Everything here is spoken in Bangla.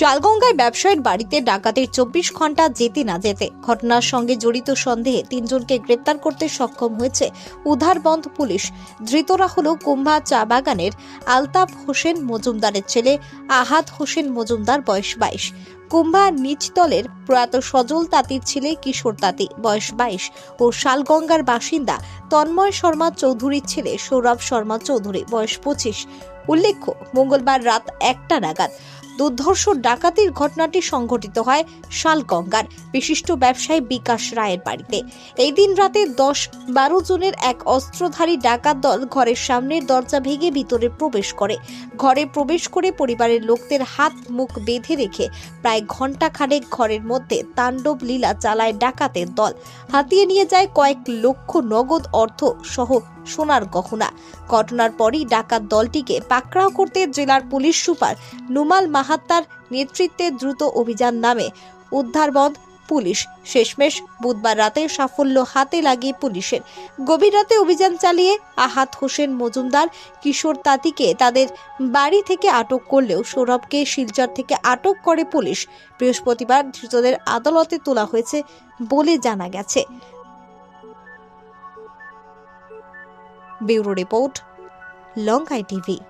শালগঙ্গায় ব্যবসায়ীর বাড়িতে ডাকাতের চব্বিশ ঘণ্টা যেতে না যেতে ঘটনার সঙ্গে জড়িত সন্দেহে তিনজনকে গ্রেপ্তার করতে সক্ষম হয়েছে উধারবন্ধ পুলিশ। ধৃতরা হল কুম্ভা চা বাগানের আলতাফ হোসেন মজুমদারের ছেলে আহাদ হোসেন মজুমদার, বয়স বাইশ। কুম্ভা নিচতলের প্রয়াত সজল তাঁতির ছেলে কিশোর তাঁতি, বয়স বাইশ। ও শালগঙ্গার বাসিন্দা তন্ময় শর্মা চৌধুরীর ছেলে সৌরভ শর্মা চৌধুরী, বয়স পঁচিশ। উল্লেখ্য, মঙ্গলবার রাত একটা নাগাদ দুর্ধর্ষ ডাকাতির ঘটনাটি সংঘটিত হয় শালগঙ্গার বিশিষ্ট ব্যবসায়ী বিকাশ রায়ের বাড়িতে। এই দিন রাতে দশ বারো জনের এক অস্ত্রধারী ডাকাত দল ঘরের সামনের দরজা ভেঙে ভিতরে প্রবেশ করে। ঘরে প্রবেশ করে পরিবারের লোকদের হাত, মুখ বেঁধে রেখে প্রায় ঘণ্টা খানেক ঘরের মধ্যে তাণ্ডব লীলা চালায় ডাকাতের দল। হাতিয়ে নিয়ে যায় কয়েক লক্ষ নগদ অর্থ সহ সোনার গহনা। ঘটনার পরই ডাকাত দলটিকে পাকড়াও করতে জেলার পুলিশ সুপার নুমাল মাহাত্তার নেতৃত্বে দ্রুত অভিযান নামে। উদ্ধারবন্ধ, পুলিশ। শেষমেশ বুধবার রাতে সাফল্য হাতে লাগিয়ে পুলিশের। গভীর রাতে অভিযান চালিয়ে আহাত হোসেন মজুমদার, কিশোর তাঁতিকে তাদের বাড়ি থেকে আটক করলেও সৌরভকে শিলচর থেকে আটক করে পুলিশ। বৃহস্পতিবার ধৃতদের আদালতে তোলা হয়েছে বলে জানা গেছে। Bureau Report, Long ITV.